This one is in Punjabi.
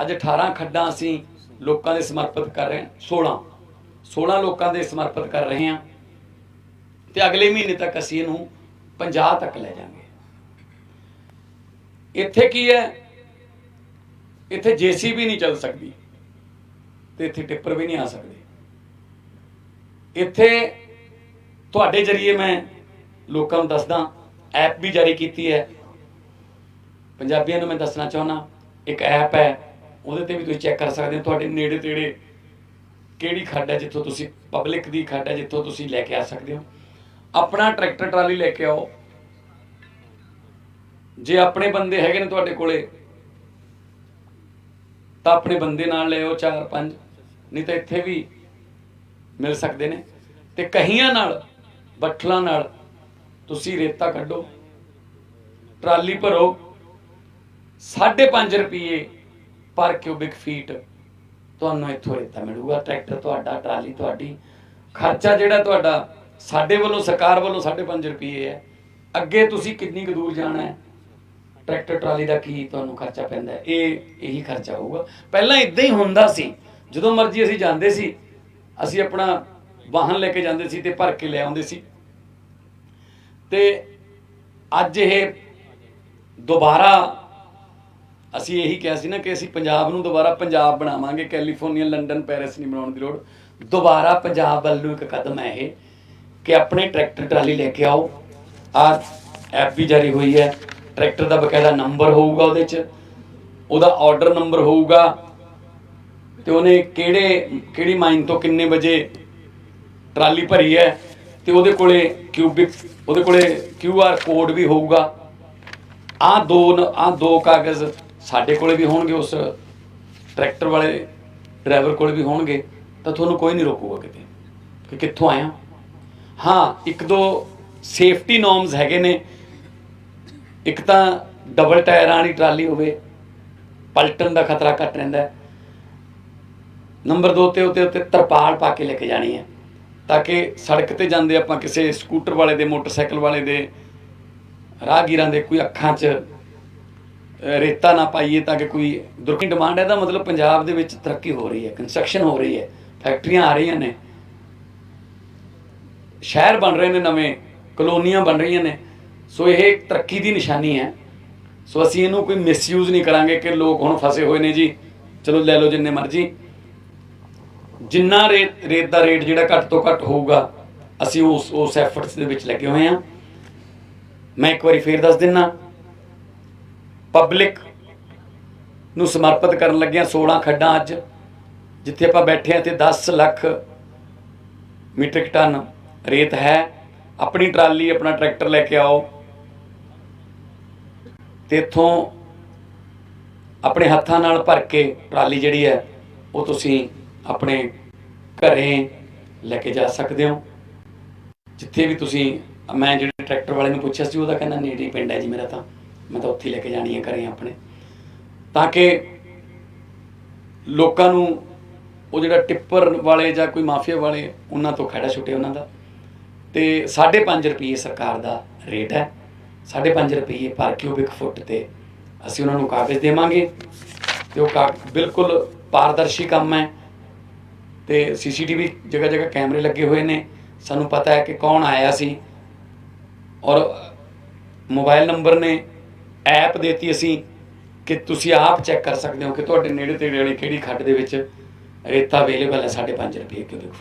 ਅੱਜ 18 ਖੱਡਾਂ ਅਸੀਂ ਲੋਕਾਂ ਦੇ ਸਮਰਪਿਤ ਕਰ ਰਹੇ ਹਾਂ 16 16 ਲੋਕਾਂ ਦੇ ਸਮਰਪਿਤ ਕਰ ਰਹੇ ਹਾਂ ਤੇ ਅਗਲੇ ਮਹੀਨੇ ਤੱਕ ਅਸੀਂ ਇਹਨੂੰ 50 ਤੱਕ ਲੈ ਜਾਵਾਂਗੇ। ਇੱਥੇ ਕੀ ਹੈ? ਇੱਥੇ ਜੀਸੀਬੀ ਨਹੀਂ ਚੱਲ ਸਕਦੀ ਤੇ ਇੱਥੇ ਟਿੱਪਰ ਵੀ ਨਹੀਂ ਆ ਸਕਦੇ। ਇੱਥੇ ਤੁਹਾਡੇ ਜਰੀਏ ਮੈਂ ਲੋਕਾਂ ਨੂੰ ਦੱਸਦਾ, ਐਪ ਵੀ ਜਾਰੀ ਕੀਤੀ ਹੈ। ਪੰਜਾਬੀਆਂ ਨੂੰ ਮੈਂ ਦੱਸਣਾ ਚਾਹੁੰਦਾ, ਇੱਕ ਐਪ ਹੈ ਉਹਦੇ ਤੇ ਵੀ ਤੁਸੀਂ ਚੈੱਕ ਕਰ ਸਕਦੇ ਹੋ, ਤੁਹਾਡੇ ਨੇੜੇ ਤੇੜੇ ਕਿਹੜੀ ਖੱਡ ਹੈ ਜਿੱਥੋਂ ਤੁਸੀਂ ਪਬਲਿਕ ਦੀ ਖੱਡ ਹੈ ਜਿੱਥੋਂ ਤੁਸੀਂ ਲੈ ਕੇ ਆ ਸਕਦੇ ਹੋ। ਆਪਣਾ ਟਰੈਕਟਰ ਟਰਾਲੀ ਲੈ ਕੇ ਆਓ। ਜੇ ਆਪਣੇ ਬੰਦੇ ਹੈਗੇ ਨੇ ਤੁਹਾਡੇ ਕੋਲੇ, ਤਾਂ ਆਪਣੇ ਬੰਦੇ ਨਾਲ ਲੈ ਆਓ 4 5 ਨਹੀਂ ਤਾਂ ਇੱਥੇ ਵੀ ਮਿਲ ਸਕਦੇ ਨੇ। ਤੇ ਕਹੀਆਂ ਨਾਲ, ਬੱਠਲਾਂ ਨਾਲ ਤੁਸੀਂ ਰੇਤਾ ਕੱਢੋ, ਟਰਾਲੀ ਭਰੋ 5.5 ਰੁਪਏ ਪਰ ਕਿਊਬਿਕ ਫੀਟ ਤੁਹਾਨੂੰ ਇੱਥੋਂ ਰੇਤਾ ਮਿਲੂਗਾ ਟਰੈਕਟਰ ਤੁਹਾਡਾ, ਟਰਾਲੀ ਤੁਹਾਡੀ। ਖਰਚਾ ਜਿਹੜਾ ਤੁਹਾਡਾ, ਸਾਡੇ ਵੱਲੋਂ, ਸਰਕਾਰ ਵੱਲੋਂ 5.5 ਰੁਪਏ ਹੈ। ਅੱਗੇ ਤੁਸੀਂ ਕਿੰਨੀ ਕੁ ਦੂਰ ਜਾਣਾ ਹੈ? ਟਰੈਕਟਰ ਟਰਾਲੀ ਦਾ ਕੀ ਤੁਹਾਨੂੰ ਖਰਚਾ ਪੈਂਦਾ ਇਹ, ਇਹੀ ਖਰਚਾ ਹੋਊਗਾ। ਪਹਿਲਾਂ ਇਦਾਂ ਹੀ ਹੁੰਦਾ ਸੀ, ਜਦੋਂ ਮਰਜ਼ੀ ਅਸੀਂ ਜਾਂਦੇ ਸੀ, ਅਸੀਂ ਆਪਣਾ ਵਾਹਨ ਲੈ ਕੇ ਜਾਂਦੇ ਸੀ ਤੇ ਭਰ ਕੇ ਲੈ ਆਉਂਦੇ ਸੀ। ਤੇ ਅੱਜ ਇਹ ਦੁਬਾਰਾ ਅਸੀਂ ਇਹੀ ਕਿਹਾ ਸੀ ਨਾ ਕਿ ਅਸੀਂ ਪੰਜਾਬ ਨੂੰ ਦੁਬਾਰਾ ਪੰਜਾਬ ਬਣਾਵਾਂਗੇ ਕੈਲੀਫੋਰਨੀਆ ਲੰਡਨ ਪੈਰਿਸ ਨਹੀਂ ਬਣਾਉਣ ਦੀ ਲੋੜ। ਦੁਬਾਰਾ ਪੰਜਾਬ ਵੱਲ ਨੂੰ ਇੱਕ ਕਦਮ ਹੈ ਇਹ ਕਿ ਆਪਣੇ ਟਰੈਕਟਰ ਟਰਾਲੀ ਲੈ ਕੇ ਆਓ। ਆ ਐਪ ਵੀ ਜਾਰੀ ਹੋਈ ਹੈ। ਟਰੈਕਟਰ ਦਾ ਬਕਾਇਦਾ ਨੰਬਰ ਹੋਊਗਾ ਉਹਦੇ 'ਚ। ਉਹਦਾ ਆਰਡਰ ਨੰਬਰ ਹੋਊਗਾ ਤੇ ਉਹਨੇ ਕਿਹੜੇ, ਕਿਹੜੀ ਮਾਈਨ ਤੋਂ ਕਿੰਨੇ ਵਜੇ ਟਰਾਲੀ ਭਰੀ ਹੈ ਤੇ ਉਹਦੇ ਕੋਲੇ ਕਿਊਬਿਕ ਉਹਦੇ ਕੋਲੇ ਕਿਊ ਆਰ ਕੋਡ ਵੀ ਹੋਊਗਾ। ਆ ਦੋ ਆ ਦੋ ਕਾਗਜ਼ ਸਾਡੇ ਕੋਲੇ ਵੀ ਹੋਣਗੇ ਉਸ ਟਰੈਕਟਰ ਵਾਲੇ, ਡਰਾਈਵਰ ਕੋਲੇ ਵੀ ਹੋਣਗੇ, ਤਾਂ ਤੁਹਾਨੂੰ ਕੋਈ ਨਹੀਂ ਰੋਕੂਗਾ ਕਿਤੇ, ਕਿ ਕਿੱਥੋਂ ਆਇਆ ਹਾਂ? ਇੱਕ ਦੋ ਸੇਫਟੀ ਨੋਰਮਸ ਹੈਗੇ ਨੇ। ਇੱਕ ਤਾਂ ਡਬਲ ਟਾਇਰਾਂ ਵਾਲੀ ਟਰਾਲੀ ਹੋਵੇ, ਪਲਟਣ ਦਾ ਖਤਰਾ ਘੱਟ ਰਹਿੰਦਾ ਹੈ। ਨੰਬਰ 2 ਤੇ ਉੱਤੇ ਉੱਤੇ ਤਰਪਾਲ ਪਾ ਕੇ ਲੈ ਕੇ ਜਾਣੀ ਹੈ, ਤਾਂ ਕਿ ਸੜਕ ਤੇ ਜਾਂਦੇ ਆਪਾਂ ਕਿਸੇ ਸਕੂਟਰ ਵਾਲੇ ਦੇ, ਮੋਟਰਸਾਈਕਲ ਵਾਲੇ ਦੇ, ਰਾਹਗੀਰਾਂ ਦੇ ਕੋਈ ਅੱਖਾਂ 'ਚ ਰੇਤਾ ਨਾ ਪਾਈਏ ਤਾਂ ਕਿ ਕੋਈ ਦੁਰਕੀ ਡਿਮਾਂਡ ਹੈ ਦਾ ਮਤਲਬ ਪੰਜਾਬ ਦੇ ਵਿੱਚ ਤਰੱਕੀ ਹੋ ਰਹੀ ਹੈ ਕੰਸਟਰਕਸ਼ਨ ਹੋ ਰਹੀ ਹੈ ਫੈਕਟਰੀਆਂ ਆ ਰਹੀਆਂ ਨੇ। ਸ਼ਹਿਰ ਬਣ ਰਹੇ ਨੇ, ਨਵੇਂ ਕਲੋਨੀਆਂ ਬਣ ਰਹੀਆਂ ਨੇ। ਸੋ ਇਹ ਤਰੱਕੀ ਦੀ ਨਿਸ਼ਾਨੀ ਹੈ। ਸੋ ਅਸੀਂ ਇਹਨੂੰ ਕੋਈ ਮਿਸਯੂਜ਼ ਨਹੀਂ ਕਰਾਂਗੇ ਕਿ ਲੋਕ ਹੁਣ ਫਸੇ ਹੋਏ ਨੇ ਜੀ। ਚਲੋ ਲੈ ਲਓ ਜਿੰਨੇ ਮਰਜ਼ੀ। ਜਿੰਨਾ ਰੇਤ ਰੇਤ ਦਾ ਰੇਟ ਜਿਹੜਾ ਘੱਟ ਤੋਂ ਘੱਟ ਹੋਊਗਾ, ਅਸੀਂ ਉਸ ਉਸ ਐਫਰਟਸ ਦੇ ਵਿੱਚ ਲੱਗੇ ਹੋਏ ਹਾਂ। ਮੈਂ ਇੱਕ ਵਾਰੀ ਫੇਰ ਦੱਸ ਦਿੰਨਾ। ਪਬਲਿਕ ਨੂੰ ਸਮਰਪਿਤ ਕਰਨ ਲੱਗਿਆ 16 ਖੱਡਾਂ ਅੱਜ, ਜਿੱਥੇ ਆਪਾਂ ਬੈਠੇ ਹਾਂ ਤੇ 10 ਲੱਖ ਮੀਟ੍ਰਿਕ ਟਨ ਰੇਤ ਹੈ। ਆਪਣੀ ਟਰਾਲੀ, ਆਪਣਾ ਟਰੈਕਟਰ ਲੈ ਕੇ ਆਓ। ਤੇ ਇੱਥੋਂ ਆਪਣੇ ਹੱਥਾਂ ਨਾਲ ਭਰ ਕੇ ਟਰਾਲੀ ਜਿਹੜੀ ਹੈ, ਉਹ ਤੁਸੀਂ ਆਪਣੇ ਘਰੇ ਲੈ ਕੇ ਜਾ ਸਕਦੇ ਹੋ। ਜਿੱਥੇ ਵੀ ਤੁਸੀਂ, ਮੈਂ ਜਿਹੜੇ ਟਰੈਕਟਰ ਵਾਲੇ ਨੂੰ ਪੁੱਛਿਆ ਸੀ, ਉਹਦਾ ਕਹਿੰਦਾ, ਨੇੜੇ ਪਿੰਡ ਹੈ ਜੀ ਮੇਰਾ ਤਾਂ। ਮੈਂ ਤਾਂ ਉੱਥੇ ਲੈ ਕੇ ਜਾਣੀ ਹੈ ਘਰੇ ਆਪਣੇ। ਤਾਂ ਕਿ ਲੋਕਾਂ ਨੂੰ ਉਹ ਜਿਹੜਾ ਟਿੱਪਰ ਵਾਲੇ ਜਾਂ ਕੋਈ ਮਾਫੀਆ ਵਾਲੇ, ਉਹਨਾਂ ਤੋਂ ਖੜਾ ਛੁੱਟੇ ਉਹਨਾਂ ਦਾ। ਤੇ 5.5 ਰੁਪਏ ਸਰਕਾਰ ਦਾ ਰੇਟ ਹੈ। 5.5 ਰੁਪਏ ਪਰ ਕਿਊਬਿਕ ਫੁੱਟ ਤੇ ਅਸੀਂ ਉਹਨਾਂ ਨੂੰ ਕਾਗਜ਼ ਦੇਵਾਂਗੇ। ਤੇ ਉਹ ਕਾ- ਬਿਲਕੁਲ ਪਾਰਦਰਸ਼ੀ ਕੰਮ ਹੈ। ਤੇ ਸੀਸੀਟੀਵੀ ਜਗ੍ਹਾ ਜਗ੍ਹਾ ਕੈਮਰੇ ਲੱਗੇ ਹੋਏ ਨੇ। ਸਾਨੂੰ ਪਤਾ ਹੈ ਕਿ ਕੌਣ ਆਇਆ ਸੀ। ਔਰ ਮੋਬਾਈਲ ਨੰਬਰ ਨੇ ਐਪ ਦੇਤੀ ਅਸੀਂ ਕਿ ਤੁਸੀਂ ਆਪ ਚੈੱਕ ਕਰ ਸਕਦੇ ਹੋ ਕਿ ਤੁਹਾਡੇ ਨੇੜੇ ਤੇੜੇ ਵਾਲੀ ਕਿਹੜੀ ਖੱਡ ਦੇ ਵਿੱਚ ਰੇਤਾ ਅਵੇਲੇਬਲ ਹੈ 5.5 ਰੁਪਏ ਕਿਊਬਿਕ